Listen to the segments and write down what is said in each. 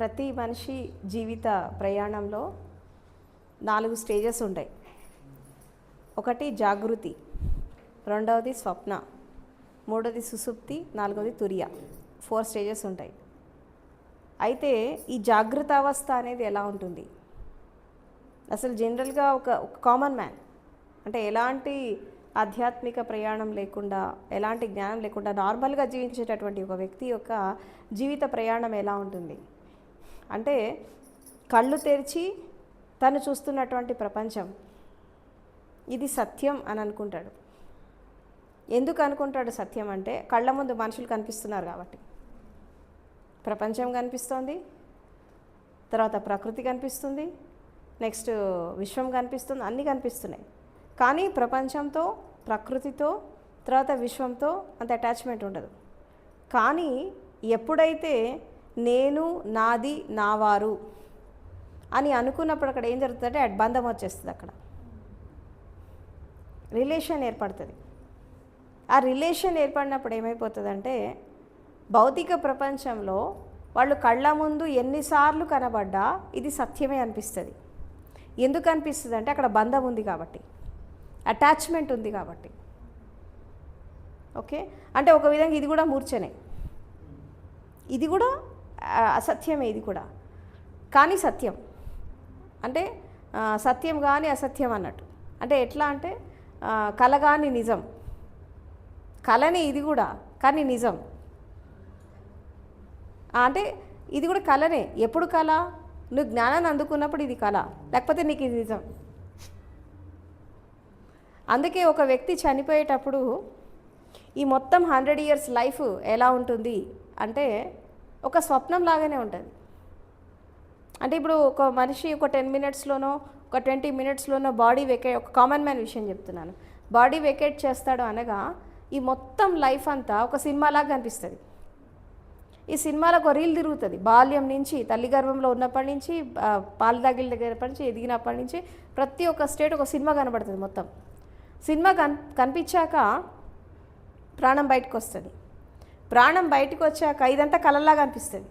ప్రతి మనిషి జీవిత ప్రయాణంలో నాలుగు స్టేజెస్ ఉంటాయి. ఒకటి జాగృతి రెండవది స్వప్న మూడవది సుసుప్తి నాలుగవది తుర్య. ఫోర్ స్టేజెస్ ఉంటాయి. అయితే ఈ జాగృత అవస్థ అనేది ఎలా ఉంటుంది? అసలు జనరల్గా ఒక కామన్ మ్యాన్ అంటే ఎలాంటి ఆధ్యాత్మిక ప్రయాణం లేకుండా ఎలాంటి జ్ఞానం లేకుండా నార్మల్గా జీవించేటటువంటి ఒక వ్యక్తి యొక్క జీవిత ప్రయాణం ఎలా ఉంటుంది? అంటే కళ్ళు తెరిచి తను చూస్తున్నటువంటి ప్రపంచం. ఇది సత్యం అని అనుకుంటాడు. ఎందుకు అనుకుంటాడు సత్యం అంటే కళ్ళ ముందు మనుషులు కనిపిస్తున్నారు కాబట్టి. ప్రపంచం కనిపిస్తోంది తర్వాత ప్రకృతి కనిపిస్తుంది నెక్స్ట్ విశ్వం కనిపిస్తుంది అన్నీ కనిపిస్తున్నాయి. కానీ ప్రపంచంతో ప్రకృతితో తర్వాత విశ్వంతో అంత అటాచ్మెంట్ ఉండదు. కానీ ఎప్పుడైతే నేను నాది నావారు అని అనుకున్నప్పుడు అక్కడ ఏం జరుగుతుందంటే అట్ బంధం వచ్చేస్తుంది అక్కడ. రిలేషన్ ఏర్పడుతుంది. ఆ రిలేషన్ ఏర్పడినప్పుడు ఏమైపోతుందంటే భౌతిక ప్రపంచంలో వాళ్ళు కళ్ళ ముందు ఎన్నిసార్లు కనబడ్డా ఇది సత్యమే అనిపిస్తుంది. ఎందుకు అనిపిస్తుంది అంటే అక్కడ బంధం ఉంది కాబట్టి. అటాచ్మెంట్ ఉంది కాబట్టి. ఓకే? అంటే ఒక విధంగా ఇది కూడా మూర్చనే ఇది కూడా అసత్యమే ఇది కూడా. కానీ సత్యం. అంటే సత్యం కానీ అసత్యం అన్నట్టు. అంటే ఎట్లా అంటే కల కానీ నిజం. కళని ఇది కూడా కానీ నిజం. అంటే ఇది కూడా కళనే ఎప్పుడు కళ నువ్వు జ్ఞానాన్ని అందుకున్నప్పుడు ఇది కళ లేకపోతే నీకు ఇది నిజం. అందుకే ఒక వ్యక్తి చనిపోయేటప్పుడు ఈ మొత్తం హండ్రెడ్ ఇయర్స్ లైఫ్ ఎలా ఉంటుంది? అంటే ఒక స్వప్నం లాగానే ఉంటుంది. అంటే ఇప్పుడు ఒక మనిషి ఒక టెన్ మినిట్స్లోనో ఒక ట్వంటీ మినిట్స్లోనో బాడీ వెకేట్ ఒక కామన్ మ్యాన్ విషయం చెప్తున్నాను. బాడీ వెకేట్ చేస్తాడు అనగా ఈ మొత్తం లైఫ్ అంతా ఒక సినిమాలాగా కనిపిస్తుంది. ఈ సినిమాలో ఒక రీల్ తిరుగుతుంది. బాల్యం నుంచి తల్లి గర్భంలో ఉన్నప్పటి నుంచి ఆ, పాలు దగ్గర దగ్గరప్పటి నుంచి ఎదిగినప్పటి నుంచి ప్రతి ఒక్క స్టేట్ ఒక సినిమా కనబడుతుంది మొత్తం. సినిమా కన్ కనిపించాక ప్రాణం బయటకు వస్తుంది ప్రాణం బయటకు వచ్చాక ఇదంతా కలలాగా అనిపిస్తుంది.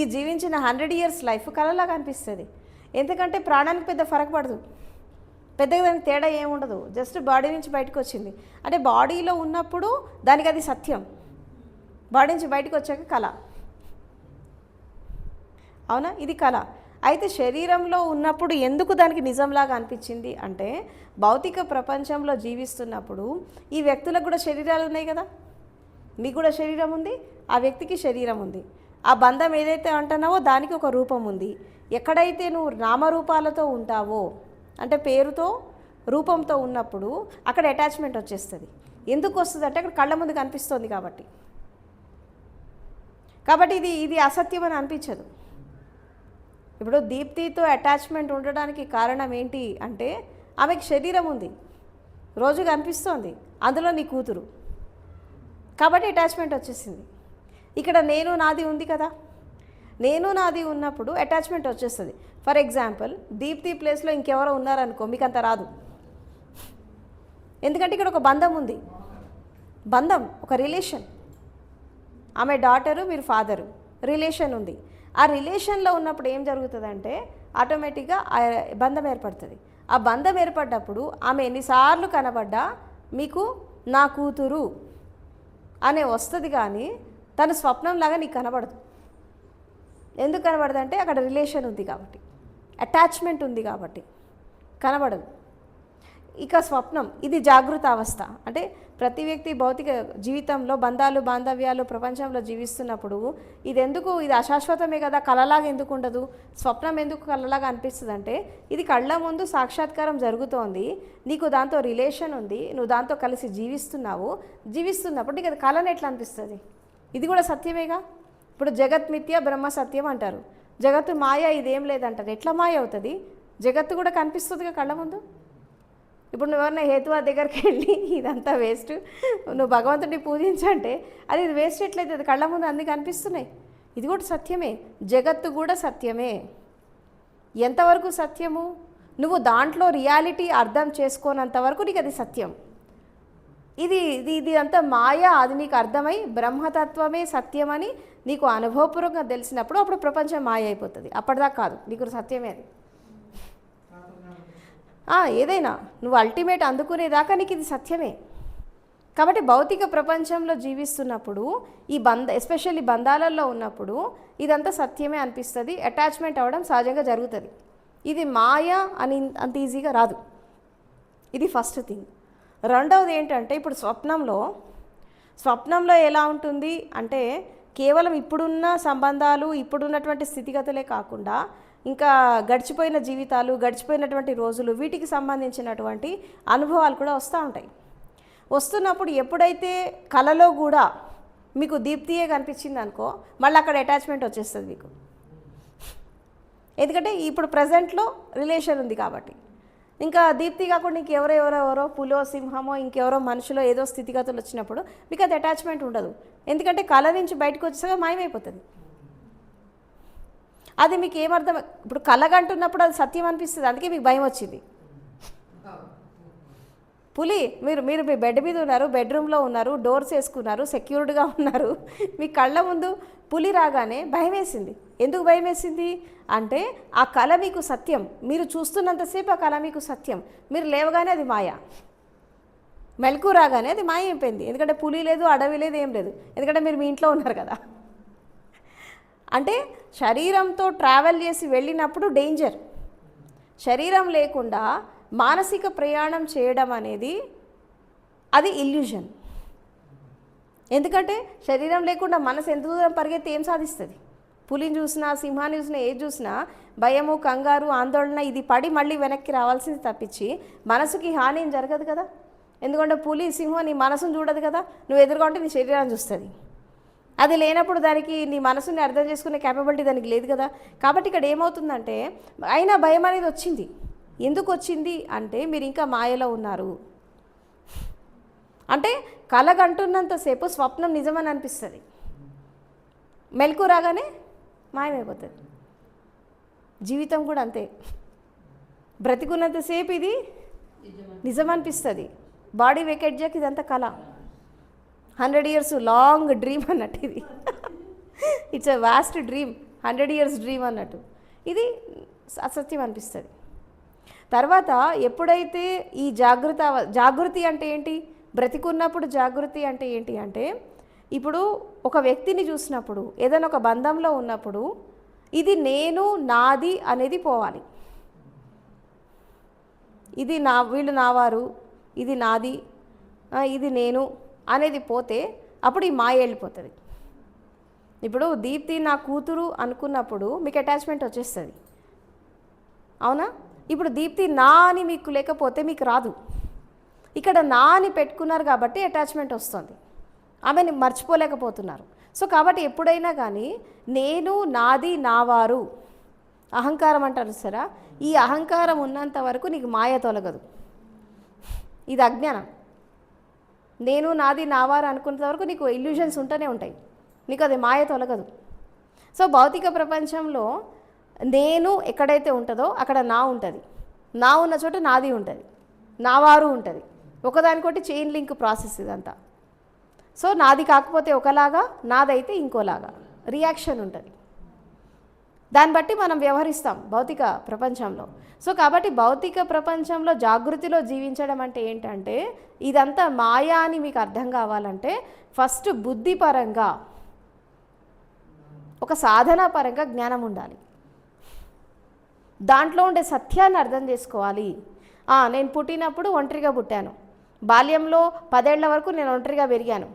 ఈ జీవించిన హండ్రెడ్ ఇయర్స్ లైఫ్ కలలాగా అనిపిస్తుంది. ఎందుకంటే ప్రాణానికి పెద్ద ఫరక్ పడదు. పెద్దగా దానికి తేడా ఏముండదు జస్ట్ బాడీ నుంచి బయటకు వచ్చింది. అంటే బాడీలో ఉన్నప్పుడు దానికి అది సత్యం. బాడీ నుంచి బయటకు వచ్చాక కళ. అవునా? ఇది కళ. అయితే శరీరంలో ఉన్నప్పుడు ఎందుకు దానికి నిజంలాగా అనిపించింది అంటే భౌతిక ప్రపంచంలో జీవిస్తున్నప్పుడు ఈ వ్యక్తులకు కూడా శరీరాలు ఉన్నాయి కదా. మీకు కూడా శరీరం ఉంది ఆ వ్యక్తికి శరీరం ఉంది. ఆ బంధం ఏదైతే అంటున్నావో దానికి ఒక రూపం ఉంది. ఎక్కడైతే నువ్వు నామరూపాలతో ఉంటావో అంటే పేరుతో రూపంతో ఉన్నప్పుడు అక్కడ అటాచ్మెంట్ వచ్చేస్తుంది. ఎందుకు వస్తుంది అంటే అక్కడ కళ్ళ ముందు కనిపిస్తుంది కాబట్టి. కాబట్టి ఇది ఇది అసత్యం అని అనిపించదు. ఇప్పుడు దీప్తితో అటాచ్మెంట్ ఉండడానికి కారణం ఏంటి అంటే ఆమెకి శరీరం ఉంది. రోజు కనిపిస్తోంది. అందులో నీ కూతురు. కాబట్టి అటాచ్మెంట్ వచ్చేసింది. ఇక్కడ నేను నాది ఉంది కదా. నేను నాది ఉన్నప్పుడు అటాచ్మెంట్ వచ్చేస్తుంది. ఫర్ ఎగ్జాంపుల్ దీప్తి ప్లేస్లో ఇంకెవరో ఉన్నారనుకో మీకు అంత రాదు. ఎందుకంటే ఇక్కడ ఒక బంధం ఉంది. బంధం ఒక రిలేషన్ ఆమె డాటరు మీరు ఫాదరు రిలేషన్ ఉంది. ఆ రిలేషన్లో ఉన్నప్పుడు ఏం జరుగుతుందంటే ఆటోమేటిక్గా ఆ బంధం ఏర్పడుతుంది. ఆ బంధం ఏర్పడ్డప్పుడు ఆమె ఎన్నిసార్లు కనబడ్డా మీకు నా కూతురు. అనే వస్తుంది కానీ తన స్వప్నంలాగా నీకు కనబడదు. ఎందుకు కనబడదు అంటే అక్కడ రిలేషన్ ఉంది కాబట్టి. అటాచ్మెంట్ ఉంది కాబట్టి. కనబడదు. ఇక స్వప్నం ఇది జాగృత అవస్థ అంటే ప్రతి వ్యక్తి భౌతిక జీవితంలో బంధాలు బాంధవ్యాలు ప్రపంచంలో జీవిస్తున్నప్పుడు ఇది ఎందుకు ఇది అశాశ్వతమే కదా కళలాగా ఎందుకు ఉండదు? స్వప్నం ఎందుకు కళలాగా అనిపిస్తుంది అంటే ఇది కళ్ళ ముందు సాక్షాత్కారం జరుగుతోంది. నీకు దాంతో రిలేషన్ ఉంది నువ్వు దాంతో కలిసి జీవిస్తున్నావు. జీవిస్తున్నప్పుడు నీకు అది కళను ఎట్లా అనిపిస్తుంది? ఇది కూడా సత్యమేగా? ఇప్పుడు జగత్ మిథ్య బ్రహ్మ సత్యం అంటారు. జగత్తు మాయ ఇదేం లేదంటారు. ఎట్లా మాయ అవుతుంది? జగత్తు కూడా కనిపిస్తుందిగా కళ్ళ ముందు? ఇప్పుడు నువ్వు ఎవరైనా హేతువా దగ్గరికి వెళ్ళి ఇదంతా వేస్ట్. నువ్వు భగవంతుడిని పూజించంటే అది ఇది వేస్ట్ ఎట్లయితే అది కళ్ళ ముందు అన్ని కనిపిస్తున్నాయి. ఇది కూడా సత్యమే. జగత్తు కూడా సత్యమే. ఎంతవరకు సత్యము? నువ్వు దాంట్లో రియాలిటీ అర్థం చేసుకోనంత వరకు నీకు అది సత్యం. ఇది ఇది ఇది అంతా మాయ అది నీకు అర్థమై బ్రహ్మతత్వమే సత్యమని నీకు అనుభవపూర్వకంగా తెలిసినప్పుడు అప్పుడు ప్రపంచం మాయ అయిపోతుంది. అప్పటిదాకా కాదు. నీకు సత్యమే అది. ఏదైనా. నువ్వు అల్టిమేట్ అందుకునేదాకా నీకు ఇది సత్యమే. కాబట్టి భౌతిక ప్రపంచంలో జీవిస్తున్నప్పుడు ఈ బంధ ఎస్పెషల్లీ బంధాలలో ఉన్నప్పుడు ఇదంతా సత్యమే అనిపిస్తుంది. అటాచ్మెంట్ అవ్వడం సహజంగా జరుగుతుంది. ఇది మాయ అని అంత ఈజీగా రాదు. ఇది ఫస్ట్ థింగ్ రెండవది ఏంటంటే ఇప్పుడు స్వప్నంలో స్వప్నంలో ఎలా ఉంటుంది అంటే కేవలం ఇప్పుడున్న సంబంధాలు ఇప్పుడున్నటువంటి స్థితిగతులే కాకుండా ఇంకా గడిచిపోయిన జీవితాలు గడిచిపోయినటువంటి రోజులు వీటికి సంబంధించినటువంటి అనుభవాలు కూడా వస్తూ ఉంటాయి. వస్తున్నప్పుడు ఎప్పుడైతే కలలో కూడా మీకు దీప్తియే కనిపించింది అనుకో మళ్ళీ అక్కడ అటాచ్మెంట్ వచ్చేస్తుంది మీకు. ఎందుకంటే ఇప్పుడు ప్రజెంట్లో రిలేషన్ ఉంది కాబట్టి. ఇంకా దీప్తి కాకుండా ఇంకెవరో ఎవరెవరో పులో సింహమో ఇంకెవరో మనుషులో ఏదో స్థితిగతులు వచ్చినప్పుడు మీకు అది అటాచ్మెంట్ ఉండదు. ఎందుకంటే కళ నుంచి బయటకు వచ్చేసాక మాయమైపోతుంది. అది మీకు ఏమర్థం? ఇప్పుడు కలగంటున్నప్పుడు అది సత్యం అనిపిస్తుంది. అందుకే మీకు భయం వచ్చింది. పులి మీరు మీరు మీ బెడ్ మీద ఉన్నారు బెడ్రూమ్లో ఉన్నారు డోర్స్ వేసుకున్నారు సెక్యూర్డ్గా ఉన్నారు. మీ కళ్ళ ముందు పులి రాగానే భయం వేసింది. ఎందుకు భయం వేసింది? అంటే ఆ కళ మీకు సత్యం. మీరు చూస్తున్నంతసేపు ఆ కళ మీకు సత్యం. మీరు లేవగానే అది మాయ. మెలకు రాగానే అది మాయ అయిపోయింది. ఎందుకంటే పులి లేదు అడవి లేదు ఏం లేదు. ఎందుకంటే మీరు మీ ఇంట్లో ఉన్నారు కదా. అంటే శరీరంతో ట్రావెల్ చేసి వెళ్ళినప్పుడు డేంజర్. శరీరం లేకుండా మానసిక ప్రయాణం చేయడం అనేది అది ఇల్యూజన్. ఎందుకంటే శరీరం లేకుండా మనసు ఎంత దూరం పరిగెత్తి ఏం సాధిస్తుంది? పులిని చూసినా సింహాన్ని చూసినా ఏది చూసినా భయము కంగారు ఆందోళన ఇది పడి మళ్ళీ వెనక్కి రావాల్సింది తప్పించి మనసుకి హాని ఏం జరగదు కదా? ఎందుకంటే పులి సింహం నీ మనసును చూడదు కదా? నువ్వు ఎదురుగా ఉంటే నీ శరీరాన్ని చూస్తుంది. అది లేనప్పుడు దానికి నీ మనసుని అర్థం చేసుకునే క్యాపబిలిటీ దానికి లేదు కదా. కాబట్టి ఇక్కడ ఏమవుతుందంటే అయినా భయం అనేది వచ్చింది. ఎందుకు వచ్చింది అంటే మీరు ఇంకా మాయలో ఉన్నారు. అంటే కలగంటున్నంతసేపు స్వప్నం నిజమని అనిపిస్తుంది. మెలకు రాగానే మాయమైపోతుంది. జీవితం కూడా అంతే. బ్రతికున్నంతసేపు ఇది నిజమనిపిస్తుంది. బాడీ వెకెట్ చేయక ఇదంతా కళ. హండ్రెడ్ ఇయర్స్ లాంగ్ డ్రీమ్ అన్నట్టు ఇది. It's a vast dream hundred years dream అన్నట్టు. ఇది అసత్యం అనిపిస్తుంది. తర్వాత ఎప్పుడైతే ఈ జాగృత జాగృతి అంటే ఏంటి? బ్రతికున్నప్పుడు జాగృతి అంటే ఏంటి అంటే ఇప్పుడు ఒక వ్యక్తిని చూసినప్పుడు ఏదైనా ఒక బంధంలో ఉన్నప్పుడు ఇది నేను నాది అనేది పోవాలి. ఇది నా వీళ్ళు నావారు ఇది నాది ఇది నేను అనేది పోతే అప్పుడు ఈ మాయ వెళ్ళిపోతుంది. ఇప్పుడు దీప్తి నా కూతురు అనుకున్నప్పుడు మీకు అటాచ్మెంట్ వచ్చేస్తుంది. అవునా? ఇప్పుడు దీప్తి నా అని మీకు లేకపోతే మీకు రాదు. ఇక్కడ నా అని పెట్టుకున్నారు కాబట్టి అటాచ్మెంట్ వస్తుంది. ఆమెని మర్చిపోలేకపోతున్నారు. సో కాబట్టి ఎప్పుడైనా కానీ నేను నాది నావారు. అహంకారం అంటారు సరా? ఈ అహంకారం ఉన్నంత వరకు నీకు మాయ తొలగదు. ఇది అజ్ఞానం. నేను నాది నావారు అనుకున్నంత వరకు నీకు ఇల్యూషన్స్ ఉంటూనే ఉంటాయి. నీకు అది మాయ తొలగదు. సో భౌతిక ప్రపంచంలో నేను ఎక్కడైతే ఉంటుందో అక్కడ నా ఉంటుంది. నా ఉన్న చోట నాది ఉంటుంది. నా వారు ఉంటుంది. ఒకదానికొకటి చైన్ లింక్ ప్రాసెస్ ఇదంతా. సో నాది కాకపోతే ఒకలాగా నాదైతే ఇంకోలాగా. రియాక్షన్ ఉంటుంది. దాన్ని బట్టి మనం వ్యవహరిస్తాం భౌతిక ప్రపంచంలో. సో కాబట్టి భౌతిక ప్రపంచంలో జాగృతిలో జీవించడం అంటే ఏంటంటే ఇదంతా మాయా అని మీకు అర్థం కావాలంటే ఫస్ట్ బుద్ధిపరంగా ఒక సాధనా పరంగా జ్ఞానం ఉండాలి. దాంట్లో ఉండే సత్యాన్ని అర్థం చేసుకోవాలి. నేను పుట్టినప్పుడు ఒంటరిగా పుట్టాను. బాల్యంలో పదేళ్ళ వరకు నేను ఒంటరిగా పెరిగాను.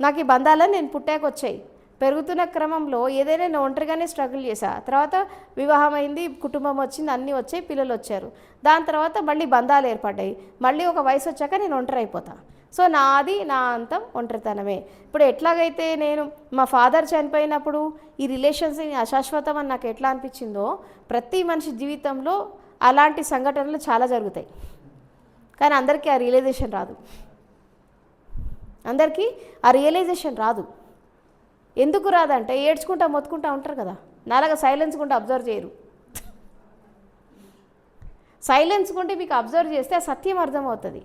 నాకు ఈ బంధాలని నేను పుట్టాక వచ్చాయి పెరుగుతున్న క్రమంలో ఏదైనా నేను ఒంటరిగానే స్ట్రగుల్ చేశా. తర్వాత వివాహం అయింది కుటుంబం వచ్చింది అన్నీ వచ్చాయి పిల్లలు వచ్చారు. దాని తర్వాత మళ్ళీ బంధాలు ఏర్పడ్డాయి. మళ్ళీ ఒక వయసు వచ్చాక నేను ఒంటరి అయిపోతా. సో నాది నా అంతం ఒంటరితనమే. ఇప్పుడు ఎట్లాగైతే నేను మా ఫాదర్ చనిపోయినప్పుడు ఈ రిలేషన్స్ అశాశ్వతం అని నాకు ఎట్లా అనిపించిందో ప్రతి మనిషి జీవితంలో అలాంటి సంఘటనలు చాలా జరుగుతాయి. కానీ అందరికీ ఆ రియలైజేషన్ రాదు. అందరికీ ఆ రియలైజేషన్ రాదు. ఎందుకు రాదంటే ఏడ్చుకుంటా మొత్తుకుంటా ఉంటారు కదా. నాలాగా సైలెన్స్ కొంటే అబ్జర్వ్ చేయరు. సైలెన్స్ కొంటే మీకు అబ్జర్వ్ చేస్తే ఆ సత్యం అర్థమవుతుంది.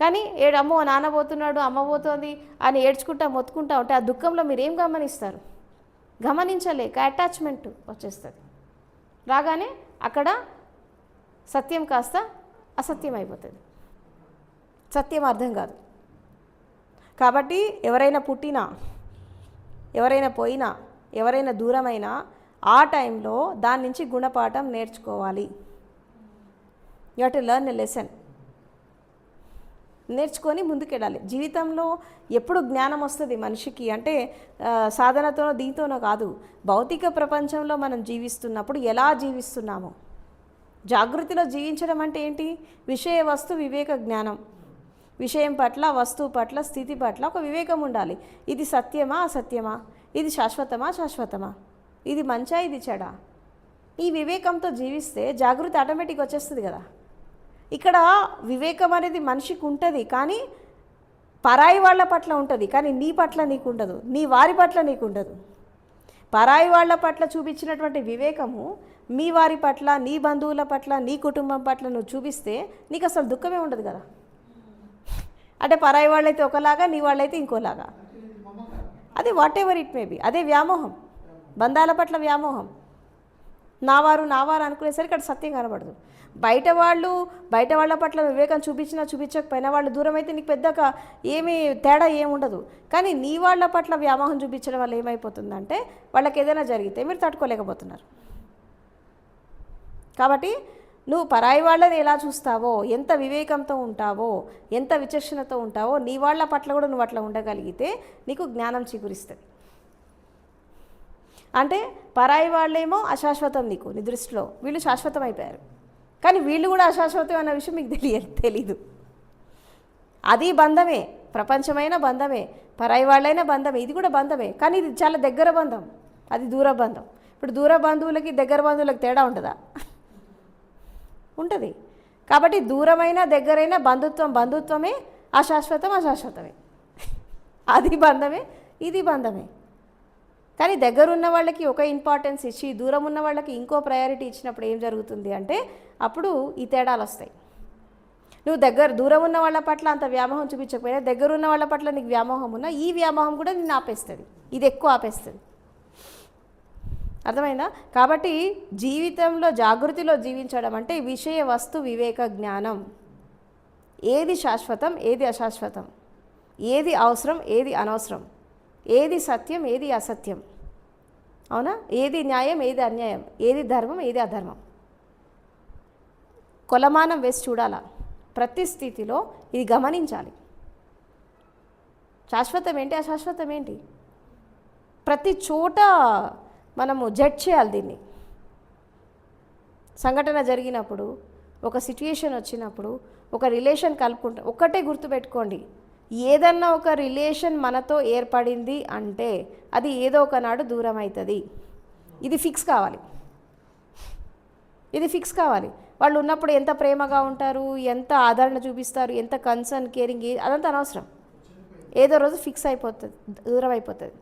కానీ ఏడు అమ్మో నాన్న పోతున్నాడు అమ్మ పోతుంది అని ఏడ్చుకుంటా మొత్తుకుంటా ఉంటే ఆ దుఃఖంలో మీరు ఏం గమనిస్తారు? గమనించలేక అటాచ్మెంట్ వచ్చేస్తుంది. రాగానే అక్కడ సత్యం కాస్త అసత్యం అయిపోతుంది. సత్యం అర్థం కాదు. కాబట్టి ఎవరైనా పుట్టినా ఎవరైనా పోయినా ఎవరైనా దూరమైనా ఆ టైంలో దాని నుంచి గుణపాఠం నేర్చుకోవాలి. You to learn a lesson నేర్చుకొని ముందుకెళ్ళాలి. జీవితంలో ఎప్పుడు జ్ఞానం వస్తుంది మనిషికి అంటే సాధనతోనో దీంతోనో కాదు. భౌతిక ప్రపంచంలో మనం జీవిస్తున్నప్పుడు ఎలా జీవిస్తున్నామో. జాగృతిలో జీవించడం అంటే ఏంటి? విషయ వస్తు వివేక జ్ఞానం. విషయం పట్ల వస్తువు పట్ల స్థితి పట్ల ఒక వివేకం ఉండాలి. ఇది సత్యమా అసత్యమా? ఇది శాశ్వతమా శాశ్వతమా? ఇది మంచా ఇది చెడా? ఈ వివేకంతో జీవిస్తే జాగృతి ఆటోమేటిక్ వచ్చేస్తుంది కదా. ఇక్కడ వివేకం అనేది మనిషికి ఉంటుంది కానీ పరాయి వాళ్ళ పట్ల ఉంటుంది కానీ నీ పట్ల నీకు ఉండదు నీ వారి పట్ల నీకు ఉండదు. పరాయి వాళ్ళ పట్ల చూపించినటువంటి వివేకము మీ వారి పట్ల నీ బంధువుల పట్ల నీ కుటుంబం పట్ల నువ్వు చూపిస్తే నీకు అసలు దుఃఖమే ఉండదు కదా. అంటే పరాయి వాళ్ళైతే ఒకలాగా నీ వాళ్ళైతే ఇంకోలాగా. అదే whatever it may be అదే వ్యామోహం. బంధాల పట్ల వ్యామోహం. నావారు నావారు అనుకునేసరికి అక్కడ సత్యం కనబడదు. బయట వాళ్ళు బయట వాళ్ళ పట్ల వివేకం చూపించినా చూపించకపోయినా వాళ్ళు దూరం అయితే నీకు పెద్దగా ఏమీ తేడా ఏముండదు కానీ నీ వాళ్ళ పట్ల వ్యామోహం చూపించడం వల్ల ఏమైపోతుందంటే వాళ్ళకి ఏదైనా జరిగితే మీరు తట్టుకోలేకపోతున్నారు. కాబట్టి నువ్వు పరాయి వాళ్ళని ఎలా చూస్తావో ఎంత వివేకంతో ఉంటావో ఎంత విచక్షణతో ఉంటావో నీ వాళ్ళ పట్ల కూడా నువ్వు అట్లా ఉండగలిగితే నీకు జ్ఞానం చిగురిస్తుంది. అంటే పరాయి వాళ్ళేమో అశాశ్వతం నీకు నీ దృష్టిలో. వీళ్ళు శాశ్వతం అయిపోయారు. కానీ వీళ్ళు కూడా అశాశ్వతం అన్న విషయం మీకు తెలియ తెలీదు. అది బంధమే. ప్రపంచమైన బంధమే. పరాయి వాళ్ళైన బంధమే. ఇది కూడా బంధమే. కానీ ఇది చాలా దగ్గర బంధం. అది దూర బంధం. ఇప్పుడు దూర బంధువులకి దగ్గర బంధువులకి తేడా ఉంటుందా? ఉంటుంది. కాబట్టి దూరమైన దగ్గరైన బంధుత్వం బంధుత్వమే అశాశ్వతం అశాశ్వతమే. అది బంధమే ఇది బంధమే. కానీ దగ్గర ఉన్న వాళ్ళకి ఒక ఇంపార్టెన్స్ ఇచ్చి దూరం ఉన్న వాళ్ళకి ఇంకో ప్రయారిటీ ఇచ్చినప్పుడు ఏం జరుగుతుంది అంటే అప్పుడు ఈ తేడాలు వస్తాయి. నువ్వు దగ్గర దూరం ఉన్న వాళ్ళ పట్ల అంత వ్యామోహం చూపించకపోయినా దగ్గర ఉన్న వాళ్ళ పట్ల నీకు వ్యామోహం ఉన్నా ఈ వ్యామోహం కూడా నిన్ను ఆపేస్తుంది. ఇది ఎక్కువ ఆపేస్తుంది. అర్థమైందా? కాబట్టి జీవితంలో జాగృతిలో జీవించడం అంటే విషయ వస్తు వివేక జ్ఞానం. ఏది శాశ్వతం ఏది అశాశ్వతం? ఏది అవసరం ఏది అనవసరం? ఏది సత్యం ఏది అసత్యం? అవునా? ఏది న్యాయం ఏది అన్యాయం? ఏది ధర్మం ఏది అధర్మం? కొలమానం వేసి చూడాలా? ప్రతి స్థితిలో ఇది గమనించాలి. శాశ్వతం ఏంటి అశాశ్వతం ఏంటి? ప్రతి చోట మనము జడ్జ్ చేయాలి దీన్ని. సంఘటన జరిగినప్పుడు ఒక సిట్యుయేషన్ వచ్చినప్పుడు ఒక రిలేషన్ కలుపుకుంటా ఒక్కటే గుర్తుపెట్టుకోండి ఏదన్నా ఒక రిలేషన్ మనతో ఏర్పడింది అంటే అది ఏదో ఒకనాడు దూరం అవుతుంది ఇది ఫిక్స్ కావాలి. ఇది ఫిక్స్ కావాలి. వాళ్ళు ఉన్నప్పుడు ఎంత ప్రేమగా ఉంటారు ఎంత ఆదరణ చూపిస్తారు ఎంత కన్సర్న్ కేరింగ్ అదంతా అనవసరం. ఏదో రోజు ఫిక్స్ అయిపోతుంది దూరం అయిపోతుంది.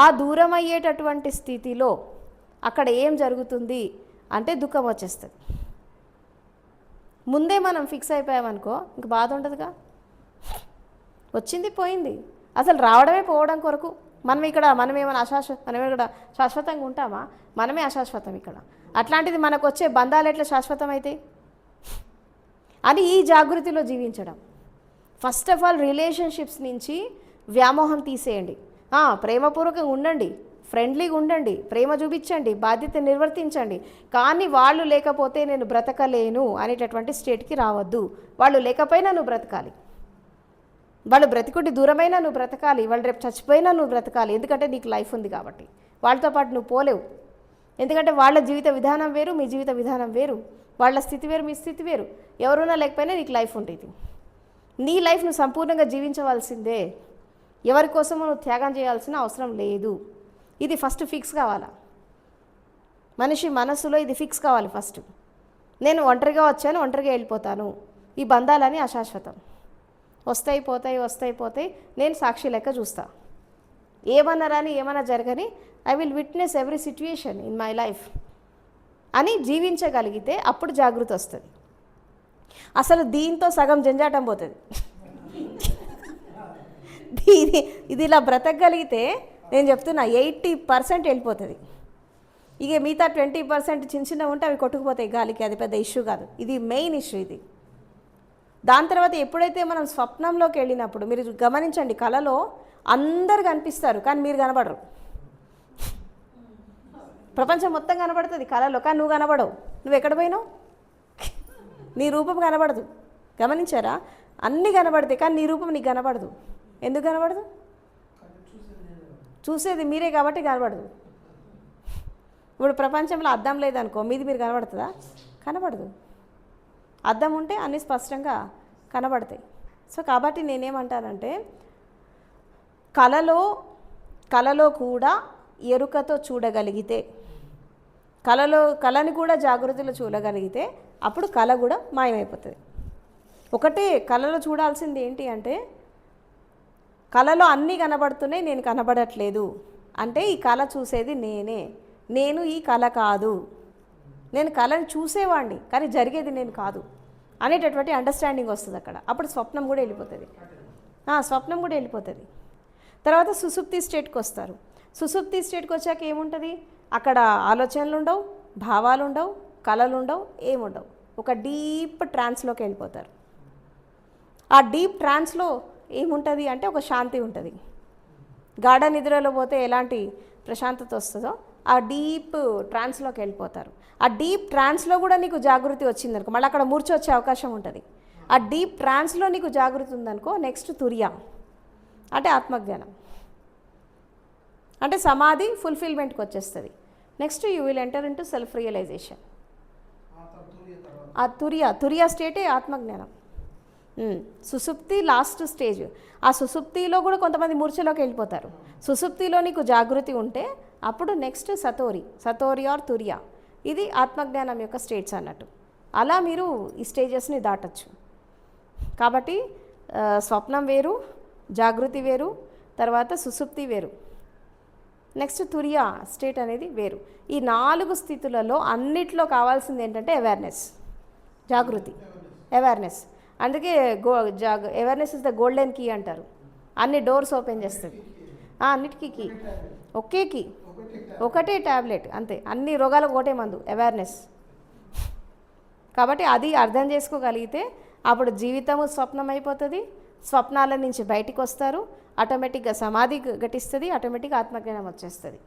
ఆ దూరం అయ్యేటటువంటి స్థితిలో అక్కడ ఏం జరుగుతుంది అంటే దుఃఖం వచ్చేస్తుంది. ముందే మనం ఫిక్స్ అయిపోయామనుకో ఇంక బాధ ఉండదుగా. వచ్చింది పోయింది. అసలు రావడమే పోవడం కొరకు మనం ఇక్కడ మనం ఏమైనా అశాశ్వత మనం ఇక్కడ శాశ్వతంగా ఉంటామా? మనమే అశాశ్వతం ఇక్కడ. అట్లాంటిది మనకు వచ్చే బంధాలు ఎట్లా శాశ్వతం అవుతాయి అని ఈ జాగృతిలో జీవించడం. ఫస్ట్ ఆఫ్ ఆల్ రిలేషన్షిప్స్ నుంచి వ్యామోహం తీసేయండి. ప్రేమపూర్వకంగా ఉండండి. ఫ్రెండ్లీగా ఉండండి. ప్రేమ చూపించండి. బాధ్యత నిర్వర్తించండి. కానీ వాళ్ళు లేకపోతే నేను బ్రతకలేను అనేటటువంటి స్టేట్కి రావద్దు. వాళ్ళు లేకపోయినా నువ్వు బ్రతకాలి. వాళ్ళు బ్రతికుంటే దూరమైనా నువ్వు బ్రతకాలి. వాళ్ళు రేపు చచ్చిపోయినా నువ్వు బ్రతకాలి. ఎందుకంటే నీకు లైఫ్ ఉంది కాబట్టి. వాళ్ళతో పాటు నువ్వు పోలేవు. ఎందుకంటే వాళ్ళ జీవిత విధానం వేరు మీ జీవిత విధానం వేరు. వాళ్ళ స్థితి వేరు మీ స్థితి వేరు. ఎవరున్నా లేకపోయినా నీకు లైఫ్ ఉంటుంది. నీ లైఫ్ నువ్వు సంపూర్ణంగా జీవించవలసిందే. ఎవరి కోసమో నువ్వు త్యాగం చేయాల్సిన అవసరం లేదు. ఇది ఫస్ట్ ఫిక్స్ కావాలా? మనిషి మనసులో ఇది ఫిక్స్ కావాలి ఫస్ట్ నేను ఒంటరిగా వచ్చాను ఒంటరిగా వెళ్ళిపోతాను. ఈ బంధాలని అశాశ్వతం. వస్తాయి పోతాయి వస్తాయి పోతాయి. నేను సాక్షి లెక్క చూస్తా. ఏమన్నా రాని ఏమన్నా జరగని I will witness every situation in my life అని జీవించగలిగితే అప్పుడు జాగృతి వస్తుంది. అసలు దీంతో సగం జంజాటం పోతుంది. ఇది ఇది ఇలా బ్రతకగలిగితే నేను చెప్తున్నా ఎయిటీ పర్సెంట్ వెళ్ళిపోతుంది. ఇక మిగతా ట్వంటీ పర్సెంట్ చిన్న చిన్న ఉంటే అవి కొట్టుకుపోతాయి గాలికి అది పెద్ద ఇష్యూ కాదు. ఇది మెయిన్ ఇష్యూ ఇది. దాని తర్వాత ఎప్పుడైతే మనం స్వప్నంలోకి వెళ్ళినప్పుడు మీరు గమనించండి కళలో అందరు కనిపిస్తారు కానీ మీరు కనబడరు. ప్రపంచం మొత్తం కనబడుతుంది కళలో కానీ నువ్వు కనబడవు. నువ్వు ఎక్కడ పోయినావు? నీ రూపం కనబడదు. గమనించారా? అన్నీ కనబడతాయి కానీ నీ రూపం నీకు కనబడదు. ఎందుకు కనబడదు? చూసేది మీరే కాబట్టి కనబడదు. ఇప్పుడు ప్రపంచంలో అద్దం లేదనుకో మీది మీరు కనబడుతుందా? కనబడదు. అద్దం ఉంటే అన్నీ స్పష్టంగా కనబడతాయి. సో కాబట్టి నేనేమంటానంటే కళలో కళలో కూడా ఎరుకతో చూడగలిగితే కళలో కళని కూడా జాగ్రత్తలో చూడగలిగితే అప్పుడు కళ కూడా మాయమైపోతుంది. ఒకటే కళలో చూడాల్సింది ఏంటి అంటే కళలో అన్నీ కనబడుతున్నాయి నేను కనబడట్లేదు. అంటే ఈ కళ చూసేది నేనే. నేను ఈ కళ కాదు. నేను కళను చూసేవాడిని కానీ జరిగేది నేను కాదు. అనేటటువంటి అండర్స్టాండింగ్ వస్తుంది అక్కడ. అప్పుడు స్వప్నం కూడా వెళ్ళిపోతుంది. స్వప్నం కూడా వెళ్ళిపోతుంది. తర్వాత సుసుప్తి స్టేట్కి వస్తారు. సుసుప్తి స్టేట్కి వచ్చాక ఏముంటుంది? అక్కడ ఆలోచనలు ఉండవు భావాలు ఉండవు కళలు ఉండవు ఏముండవు. ఒక డీప్ ట్రాన్స్లోకి వెళ్ళిపోతారు. ఆ డీప్ ట్రాన్స్లో ఏముంటుంది అంటే ఒక శాంతి ఉంటుంది. గాఢ నిద్రలో పోతే ఎలాంటి ప్రశాంతత వస్తుందో ఆ డీప్ ట్రాన్స్లోకి వెళ్ళిపోతారు. ఆ డీప్ ట్రాన్స్లో కూడా నీకు జాగృతి వచ్చిందనుకో మళ్ళీ అక్కడ మూర్ఛ వచ్చే అవకాశం ఉంటుంది. ఆ డీప్ ట్రాన్స్లో నీకు జాగృతి ఉందనుకో నెక్స్ట్ తురియా అంటే ఆత్మజ్ఞానం. అంటే సమాధి ఫుల్ఫిల్మెంట్కి వచ్చేస్తుంది. Next you will enter into self realisation. ఆ తురియా తురియా స్టేటే ఆత్మజ్ఞానం. సుసుప్తి లాస్ట్ స్టేజ్. ఆ సుసుప్తిలో కూడా కొంతమంది మూర్ఛలోకి వెళ్ళిపోతారు. సుసుప్తిలో నీకు జాగృతి ఉంటే అప్పుడు నెక్స్ట్ సతోరి సతోరి ఆర్ తురియా. ఇది ఆత్మజ్ఞానం యొక్క స్టేట్స్ అన్నట్టు. అలా మీరు ఈ స్టేజెస్ని దాటచ్చు. కాబట్టి స్వప్నం వేరు జాగృతి వేరు తర్వాత సుసుప్తి వేరు. నెక్స్ట్ తురియా స్టేట్ అనేది వేరు. ఈ నాలుగు స్థితులలో అన్నిట్లో కావాల్సింది ఏంటంటే అవేర్నెస్ జాగృతి. అవేర్నెస్ అందుకే గో zag awareness is the golden key అంటారు. అన్ని డోర్స్ ఓపెన్ చేస్తుంది అన్నిటికీ కీ ఒకే కీ ఒకటే ట్యాబ్లెట్ అంతే. అన్ని రోగాలకు ఒకటే మందు అవేర్నెస్ కాబట్టి అది అర్థం చేసుకోగలిగితే అప్పుడు జీవితము స్వప్నం అయిపోతుంది స్వప్నాల నుంచి బయటికి వస్తారు. ఆటోమేటిక్గా సమాధి ఘటిస్తుంది. ఆటోమేటిక్గా ఆత్మజ్ఞానం వచ్చేస్తుంది.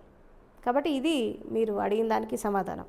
కాబట్టి ఇది మీరు అడిగిన దానికి సమాధానం.